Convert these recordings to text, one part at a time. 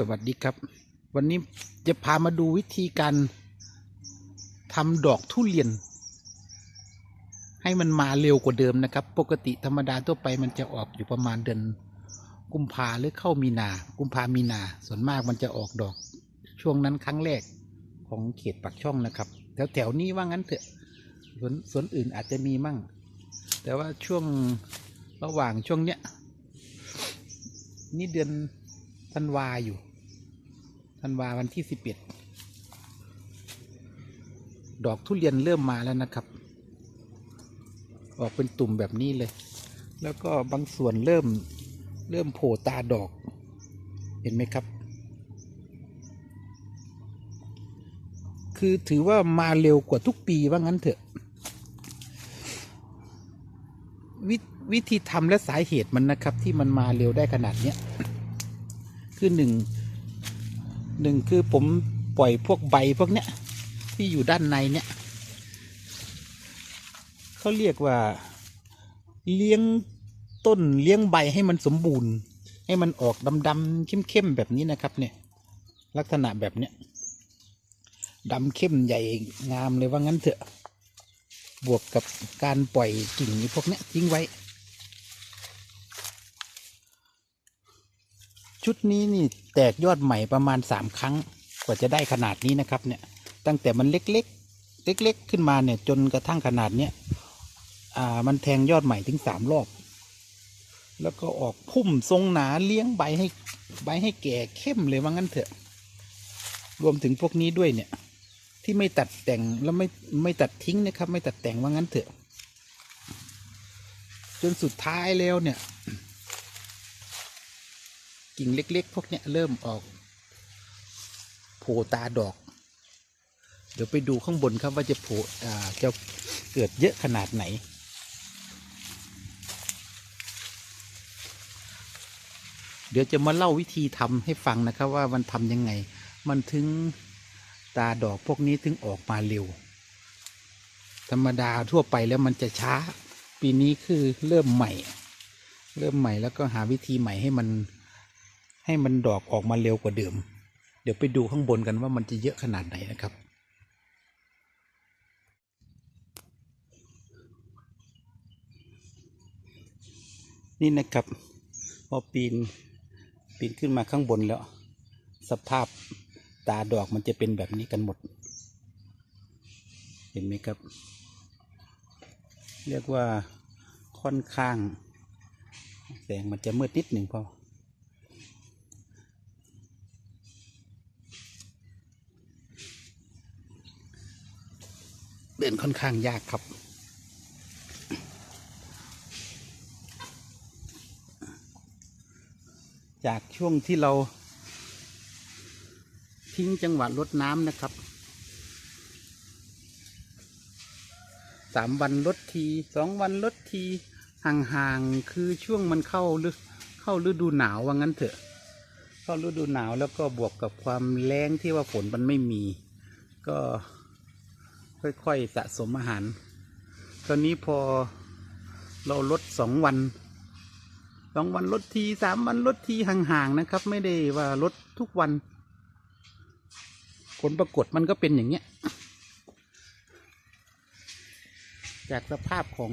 สวัสดีครับ วันนี้จะพามาดูวิธีการทำดอกทุเรียน ให้มันมาเร็วกว่าเดิมนะครับ ปกติธรรมดาทั่วไปมันจะออกอยู่ประมาณเดือนกุมภาหรือเข้ามีนา กุมภามีนา ส่วนมากมันจะออกดอกช่วงนั้นครั้งแรกของเขตปักช่องนะครับแถวแถวๆนี้ว่างั้นเถอะสวนสวนอื่นอาจจะมีมั่ง แต่ว่าช่วงระหว่างช่วงเนี้ยนี่เดือน ธันวาอยู่ธันวาวันที่สิบเอ็ดดอกทุเรียนเริ่มมาแล้วนะครับ ออกเป็นตุ่มแบบนี้เลย แล้วก็บางส่วนเริ่มเริ่มโผล่ตาดอก เห็นไหมครับ คือถือว่ามาเร็วกว่าทุกปีว่างั้นเถอะ วิวิธีทำและสาเหตุมันนะครับ ที่มันมาเร็วได้ขนาดเนี้ย คือหนึ่งหนึ่งคือผมปล่อยพวกใบพวกเนี้ยที่อยู่ด้านในเนี้ยเขาเรียกว่า เลี้ยงต้นเลี้ยงใบให้มันสมบูรณ์ ให้มันออกดำๆเข้มๆแบบนี้นะครับ เนี่ย ลักษณะแบบเนี้ยดำเข้มใหญ่งามเลยว่างั้นเถอะ บวกกับการปล่อยกิ่งพวกเนี้ยทิ้งไว้ ชุดนี้นี่แตกยอดใหม่ประมาณสามครั้ง กว่าจะได้ขนาดนี้นะครับเนี่ยตั้งแต่มันเล็กๆ เล็กๆ ขึ้นมาเนี่ยจนกระทั่งขนาดเนี้ยอ่ามันแทงยอดใหม่ถึงสามรอบ แล้วก็ออกพุ่มทรงหนาเลี้ยงใบให้ใบให้แก่เข้มเลยว่างั้นเถอะ รวมถึงพวกนี้ด้วยเนี่ย ที่ไม่ตัดแต่งแล้วไม่ไม่ตัดทิ้งนะครับ ไม่ตัดแต่งว่างั้นเถอะ จนสุดท้ายแล้วเนี่ย กิ่งเล็ก ๆ พวกเนี้ยเริ่มออกโผล่ตาดอก เดี๋ยวไปดูข้างบนครับว่าจะโผล่จะเกิดเยอะขนาดไหน เดี๋ยวจะมาเล่าวิธีทำให้ฟังนะครับว่ามันทำยังไง มันถึงตาดอกพวกนี้ถึงออกมาเร็ว ธรรมดาทั่วไปแล้วมันจะช้า ปีนี้คือเริ่มใหม่ เริ่มใหม่แล้วก็หาวิธีใหม่ให้มัน ให้มันดอกออกมาเร็วกว่าเดิม เดี๋ยวไปดูข้างบนกันว่ามันจะเยอะขนาดไหนนะครับ นี่นะครับ พอปีนปีนขึ้นมาข้างบนแล้ว สภาพตาดอกมันจะเป็นแบบนี้กันหมด เห็นไหมครับ เรียกว่าค่อนข้าง แสงมันจะมืดนิดหนึ่งพอ เดินค่อนข้างยากครับ จากช่วงที่เรา ทิ้งจังหวะลดน้ำนะครับสามวันลดทีสองวันลดทีห่างๆคือช่วงมันเข้าฤเข้าฤดูหนาวว่างั้นเถอะ เข้าฤดูหนาวแล้วก็บวกกับความแรงที่ว่าฝนมันไม่มี ก็ ค่อยๆสะสมอาหาร ตอนนี้พอเราลดสองวันสองวันลดทีสามวันลดทีห่างๆนะครับ ไม่ได้ว่าลดทุกวัน ผลปรากฏมันก็เป็นอย่างเนี้ย จากสภาพของ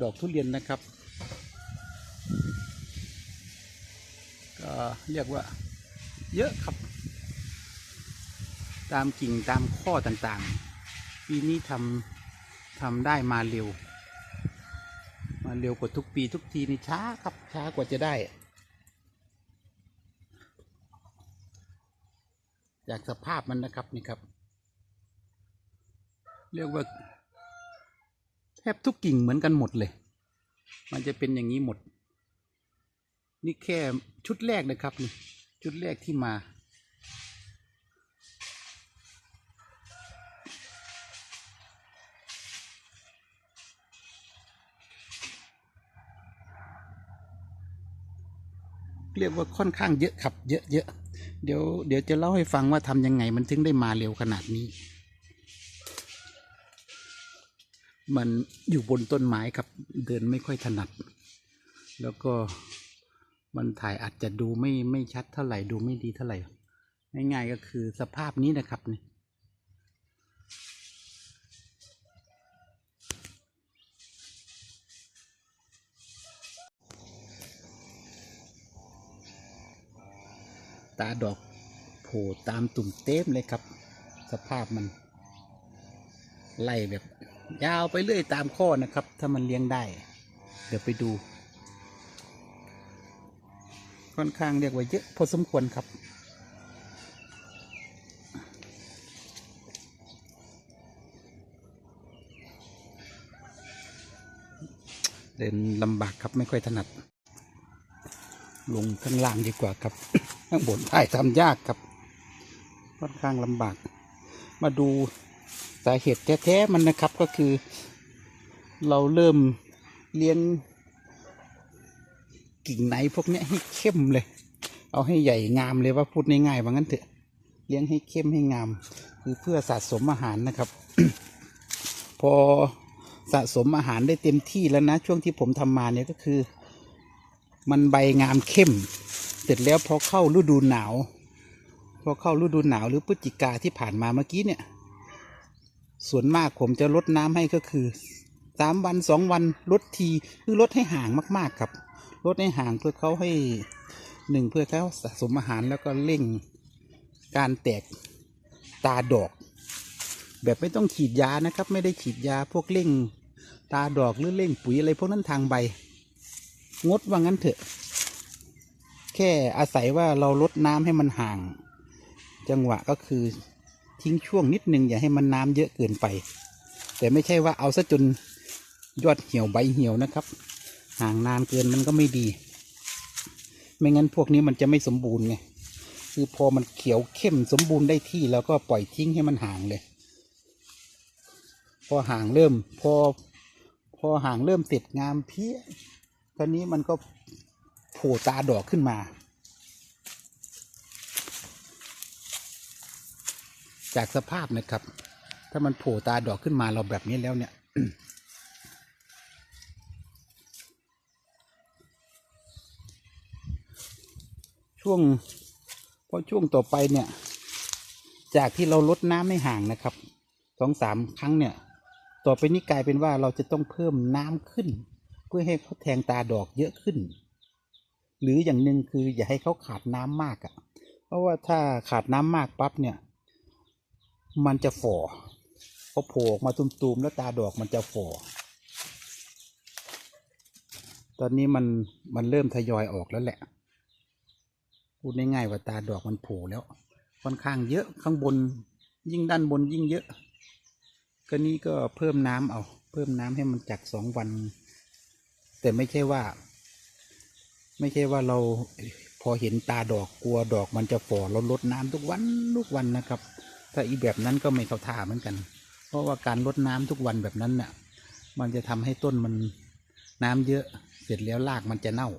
ดอกทุเรียนนะครับ ก็เรียกว่าเยอะครับ ตามกิ่งตามข้อต่างๆ ปีนี้ทำทำได้มาเร็ว มาเร็วกว่าทุกปีทุกทีนี่ช้าครับช้ากว่าจะได้ จากสภาพมันนะครับนี่ครับ เรียกว่า แทบทุกกิ่งเหมือนกันหมดเลย มันจะเป็นอย่างนี้หมด นี่แค่ชุดแรกนะครับนี่ชุดแรกที่มา เรียกว่าค่อนข้างเยอะครับ เยอะเยอะเดี๋ยวเดี๋ยวจะเล่าให้ฟังว่าทำยังไงมันถึงได้มาเร็วขนาดนี้ มันอยู่บนต้นไม้ครับเดินไม่ค่อยถนัด แล้วก็มันถ่ายอาจจะดูไม่ไม่ชัดเท่าไหร่ดูไม่ดีเท่าไหร่ง่ายๆก็คือสภาพนี้นะครับเนี่ย ตาดอกโผล่ตามตุ่มเต็มเลยครับ สภาพมัน ไล่แบบ ยาวไปเรื่อยตามข้อนะครับ ถ้ามันเลี้ยงได้ เดี๋ยวไปดู ค่อนข้างเรียกว่าเยอะพอสมควรครับเดินลำบากครับไม่ค่อยถนัด ลงข้างล่างดีกว่าครับ ข้างบนถ่ายทำยากครับ ค่อนข้างลำบาก มาดูสาเหตุแท้ๆมันนะครับก็คือ เราเริ่มเลี้ยงกิ่งไหนพวกนี้ให้เข้มเลย เอาให้ใหญ่งามเลยว่าพูดง่ายๆว่างั้นเถอะ เลี้ยงให้เข้มให้งาม คือเพื่อสะสมอาหารนะครับ พอสะสมอาหารได้เต็มที่แล้วนะ ช่วงที่ผมทำมาเนี่ยก็คือ มันใบงามเข้ม เสร็จแล้วพอเข้าฤดูหนาว พอเข้าฤดูหนาวหรือพฤศจิกาที่ผ่านมาเมื่อกี้เนี่ย ส่วนมากผมจะลดน้ำให้ก็คือสามวันสองวันลดทีคือลดให้ห่างมากๆครับลดให้ห่างเพื่อเขาให้หนึ่งเพื่อเขาสะสมอาหารแล้วก็เร่งการแตกตาดอก แบบไม่ต้องฉีดยานะครับ ไม่ได้ฉีดยาพวกเร่งตาดอกหรือเร่งปุ๋ยอะไรพวกนั้นทางใบ งดว่างั้นเถอะ แค่อาศัยว่าเราลดน้ำให้มันห่าง จังหวะก็คือทิ้งช่วงนิดนึงอย่าให้มันน้ำเยอะเกินไป แต่ไม่ใช่ว่าเอาซะจนยอดเหี่ยวใบเหี่ยวนะครับ ห่างนานเกินมันก็ไม่ดี ไม่งั้นพวกนี้มันจะไม่สมบูรณ์ไงคือพอมันเขียวเข้มสมบูรณ์ได้ที่แล้วก็ปล่อยทิ้งให้มันห่างเลย พอห่างเริ่มพอพอห่างเริ่มติดงามเพี้ยตอนนี้มันก็ โผล่ตาดอกขึ้นมา จากสภาพนะครับ ถ้ามันโผล่ตาดอกขึ้นมาเราแบบนี้แล้วเนี่ยช่วงเพอช่วงต่อไปเนี่ย จากที่เราลดน้ำไม่ห่างนะครับสองสามครั้งเนี่ย ต่อไปนี้กลายเป็นว่าเราจะต้องเพิ่มน้ำขึ้น เพื่อให้เขาแทงตาดอกเยอะขึ้น หรืออย่างหนึ่งคืออย่าให้เขาขาดน้ำมากอะ่ะ เพราะว่าถ้าขาดน้ำมากปั๊บเนี่ย มันจะฝ่อพอโผล่มาตุมๆแล้วตาดอกมันจะฝ่อตอนนี้มันมันเริ่มทยอยออกแล้วแหละพูดง่ายๆว่าตาดอกมันโผล่แล้ว ค่อนข้างเยอะข้างบนยิ่งด้านบนยิ่งเยอะ ก็นี้ก็เพิ่มน้ำเอา เพิ่มน้ำให้มันจากสองวัน แต่ไม่ใช่ว่า ไม่ใช่ว่าเราพอเห็นตาดอกกลัวดอกมันจะฝ่อเราลดน้ำทุกวันทุกวันนะครับ ถ้าอีแบบนั้นก็ไม่เข้าท่าเหมือนกัน เพราะว่าการลดน้ำทุกวันแบบนั้นน่ะมันจะทำให้ต้นมันน้ำเยอะเสร็จแล้วรากมันจะเน่า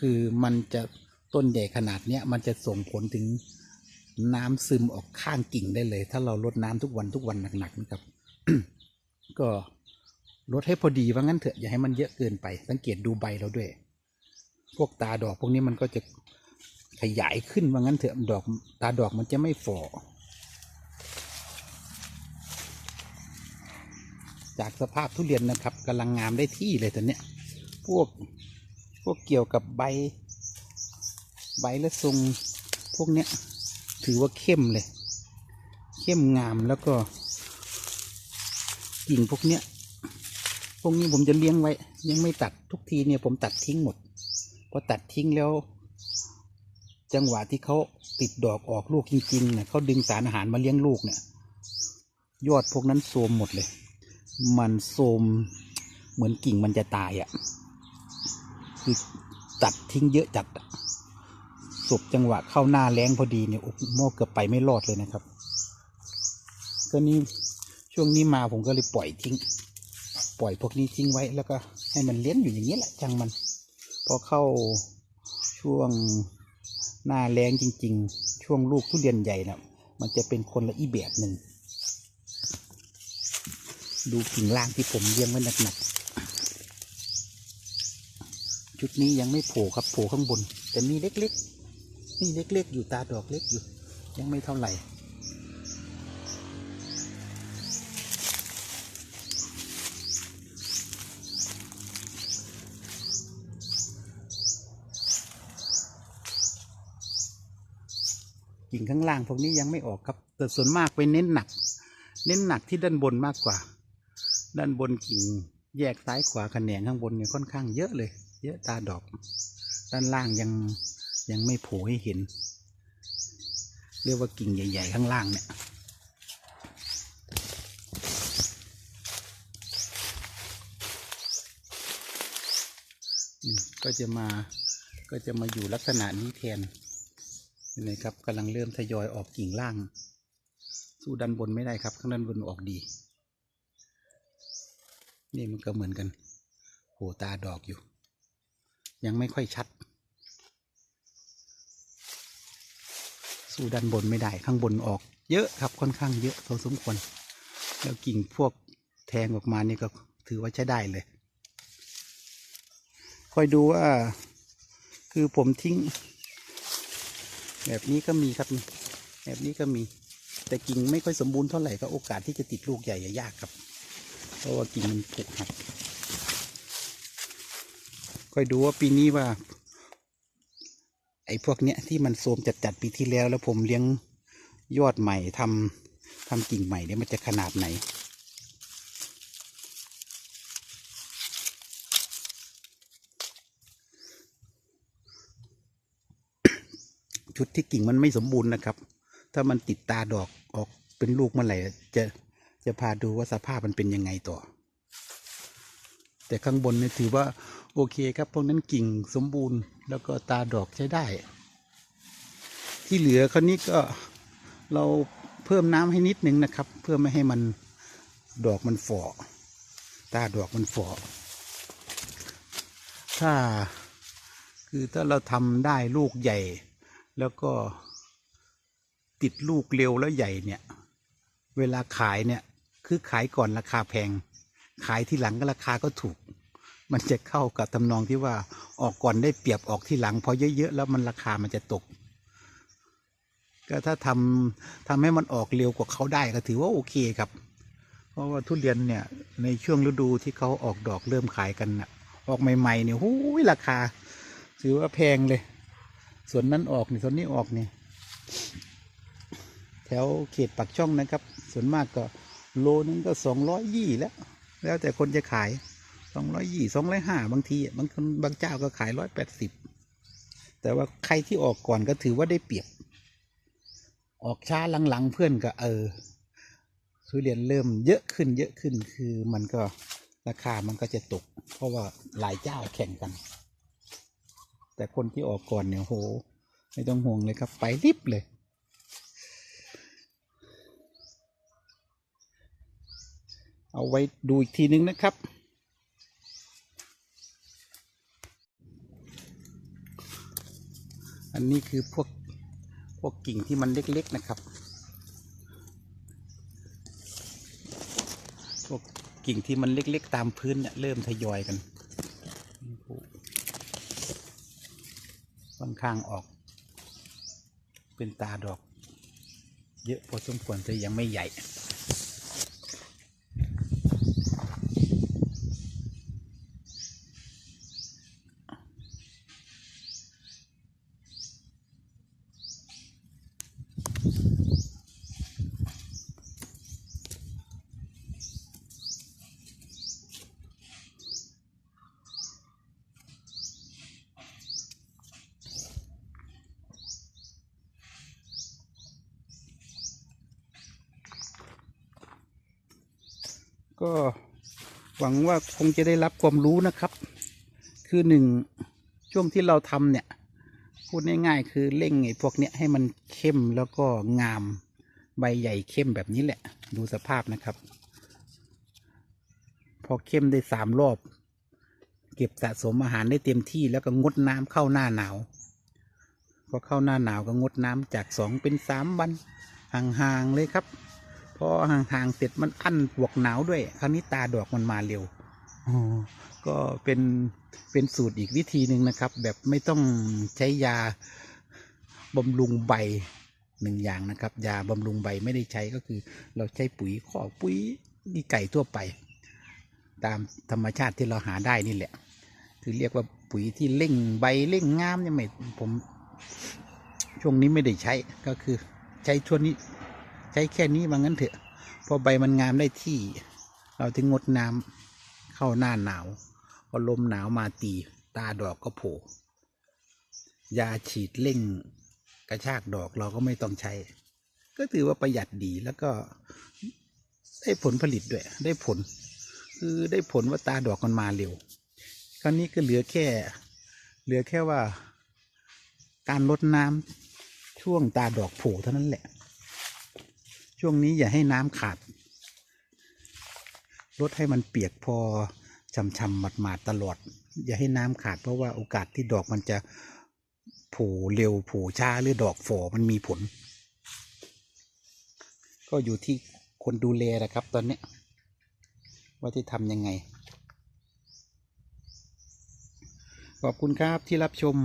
คือมันจะต้นใหญ่ขนาดเนี้ยมันจะส่งผลถึงน้ำซึมออกข้างกิ่งได้เลย ถ้าเราลดน้ำทุกวันทุกวันหนักๆนะครับ ก็ ลดให้พอดีว่างั้นเถอะอย่าให้มันเยอะเกินไป สังเกตดูใบเราด้วย พวกตาดอกพวกนี้มันก็จะขยายขึ้นว่างั้นเถอะดอกตาดอกมันจะไม่ฝ่อจากสภาพทุเรียนนะครับกำลังงามได้ที่เลยตอนเนี้ยพวกพวกเกี่ยวกับใบ ใบและทรงพวกเนี้ยถือว่าเข้มเลย เข้มงามแล้วก็กิ่งพวกเนี้ย พวกนี้ผมจะเลี้ยงไว้ยังไม่ตัดทุกทีเนี่ยผมตัดทิ้งหมดพอตัดทิ้งแล้ว จังหวะที่เขาติดดอกออกลูกจริงๆเนี่ยเขาดึงสารอาหารมาเลี้ยงลูกเนี่ย ยอดพวกนั้นโทมหมดเลย มันโทมเหมือนกิ่งมันจะตายอะ่ะคือตัดทิ้งเยอะจัดอะศพจังหวะเข้าหน้าแรงพอดีเนี่ยโอ้โหโม่เกือบไปไม่รอดเลยนะครับก็นี่ช่วงนี้มาผมก็เลยปล่อยทิ้ง ปล่อยพวกนี้ทิ้งไว้แล้วก็ให้มันเลี้ยงอยู่อย่างนี้แหละจังมัน พอเข้าช่วงหน้าแรงจริง ๆ ช่วงลูกทุเรียนใหญ่นะมันจะเป็นคนละอีแบบหนึ่ง ดูกิ่งล่างที่ผมเลี้ยงไว้หนักๆชุดนี้ยังไม่โผล่ครับโผล่ข้างบน แต่มีเล็กๆนี่เล็กๆ อยู่ตาดอกเล็กอยู่ ยังไม่เท่าไหร่ กิ่งข้างล่างพวกนี้ยังไม่ออกครับ แต่ส่วนมากไปเน้นหนัก เน้นหนักที่ด้านบนมากกว่า ด้านบนกิ่งแยกซ้ายขวาแขนงข้างบนเนี่ยค่อนข้างเยอะเลย เยอะตาดอก ด้านล่างยังยังไม่โผล่ให้เห็น เรียกว่ากิ่งใหญ่ ๆ ข้างล่างเนี่ยก็จะมาก็จะมาอยู่ลักษณะนี้แทน ห็นไหมครับกำลังเริ่มทยอยออกกิ่งล่าง สู้ด้านบนไม่ได้ครับ ข้างด้านบนออกดี นี่มันก็เหมือนกันโหตาดอกอยู่ ยังไม่ค่อยชัด สู้ด้านบนไม่ได้ข้างบนออก เยอะครับค่อนข้างเยอะพอสมควรแล้วกิ่งพวกแทงออกมานี่ก็ถือว่าใช้ได้เลยคอยดูว่า คือผมทิ้ง แบบนี้ก็มีครับนี่แบบนี้ก็มี แต่กิ่งไม่ค่อยสมบูรณ์เท่าไหร่ก็โอกาสที่จะติดลูกใหญ่ยากครับ เพราะว่ากิ่งมันผุหักคอยดูว่าปีนี้ว่า ไอ้พวกเนี้ยที่มันโทมจัดๆปีที่แล้ว แล้วผมเลี้ยงยอดใหม่ทำทำกิ่งใหม่เนี่ยมันจะขนาดไหน ชุดที่กิ่งมันไม่สมบูรณ์นะครับ ถ้ามันติดตาดอกออกเป็นลูกเมื่อไหร่จะจะพาดูว่าสภาพมันเป็นยังไงต่อ แต่ข้างบนเนี่ยถือว่าโอเคครับพวกนั้นกิ่งสมบูรณ์แล้วก็ตาดอกใช้ได้ ที่เหลือคราวนี้ก็เราเพิ่มน้ำให้นิดนึงนะครับ เพื่อไม่ให้มันดอกมันฝ่อตาดอกมันฝ่อถ้าคือถ้าเราทำได้ลูกใหญ่ แล้วก็ติดลูกเร็วแล้วใหญ่เนี่ย เวลาขายเนี่ย คือขายก่อนราคาแพง ขายที่หลังก็ราคาก็ถูก มันจะเข้ากับทำนองที่ว่าออกก่อนได้เปรียบออกที่หลังพอเยอะๆแล้วมันราคามันจะตก ก็ถ้าทำทำให้มันออกเร็วกว่าเขาได้ก็ถือว่าโอเคครับ เพราะว่าทุเรียนเนี่ยในช่วงฤดูที่เขาออกดอกเริ่มขายกันนะออกใหม่ๆเนี่ยหูยราคา ถือว่าแพงเลย ส่วนนั้นออกนี่ส่วนนี้ออกนี่แถวเขตปักช่องนะครับ ส่วนมากก็โลนึงก็สองร้อยยี่แล้ว แล้วแต่คนจะขายสองร้อยยี่สองร้อยห้าบางทีบางคนบางเจ้าก็ขายร้อยแปดสิบแต่ว่าใครที่ออกก่อนก็ถือว่าได้เปรียบ ออกช้าหลังๆเพื่อนก็เออทุเรียนเริ่มเยอะขึ้นเยอะขึ้นคือมันก็ราคามันก็จะตก เพราะว่าหลายเจ้าแข่งกัน แต่คนที่ออกก่อนเนี่ยโห ไม่ต้องห่วงเลยครับ ไปริบเลย เอาไว้ดูอีกทีนึงนะครับ อันนี้คือพวกพวกกิ่งที่มันเล็กๆนะครับ พวกกิ่งที่มันเล็กๆตามพื้นเนี่ยเริ่มทยอยกันค่อน ข้างออก เป็นตาดอก เยอะพอสมควรแต่ยังไม่ใหญ่ ก็หวังว่าคงจะได้รับความรู้นะครับ คือหนึ่งช่วงที่เราทำเนี่ย พูดง่ายๆ คือเร่งไอ้พวกเนี้ยให้มันเข้มแล้วก็งามใบใหญ่เข้มแบบนี้แหละ ดูสภาพนะครับ พอเข้มได้สามรอบ เก็บสะสมอาหารได้เต็มที่แล้วก็งดน้ำเข้าหน้าหนาวพอเข้าหน้าหนาวก็งดน้ำจากสองเป็นสามวันห่างๆเลยครับ พอห่างๆเสร็จมันอั้นบวกหนาวด้วยคราวนี้ตาดอกมันมาเร็วอ๋อก็เป็นเป็นสูตรอีกวิธีหนึ่งนะครับ แบบไม่ต้องใช้ยาบำรุงใบหนึ่งอย่างนะครับ ยาบำรุงใบไม่ได้ใช้ก็คือ เราใช้ปุ๋ยขอกปุ๋ยดีไก่ทั่วไป ตามธรรมชาติที่เราหาได้นี่แหละ คือเรียกว่าปุ๋ยที่เร่งใบเร่งงามเนี่ยไม่ผมช่วงนี้ไม่ได้ใช้ก็คือใช้ช่วงนี้ ใช้แค่นี้ว่างั้นเถอะพอใบมันงามได้ที่ เราถึงงดน้ำเข้าหน้าหนาวพอลมหนาวมาตีตาดอกก็โผล่ยาฉีดเร่งกระชากดอกเราก็ไม่ต้องใช้ ก็ถือว่าประหยัดดีแล้วก็ได้ผลผลิตด้วย ได้ผล คือได้ผลว่าตาดอกมันมาเร็ว คราวนี้ก็เหลือแค่ เหลือแค่ว่า การลดน้ำช่วงตาดอกโผล่เท่านั้นแหละ ช่วงนี้อย่าให้น้ำขาดลดให้มันเปียกพอช่ำๆหมาดๆตลอด อย่าให้น้ำขาดเพราะว่าโอกาสที่ดอกมันจะโผล่เร็วโผล่ช้าหรือดอกฝ่อมันมีผล ก็อยู่ที่คนดูแลนะครับตอนนี้ว่าที่ทำยังไง ขอบคุณครับที่รับชม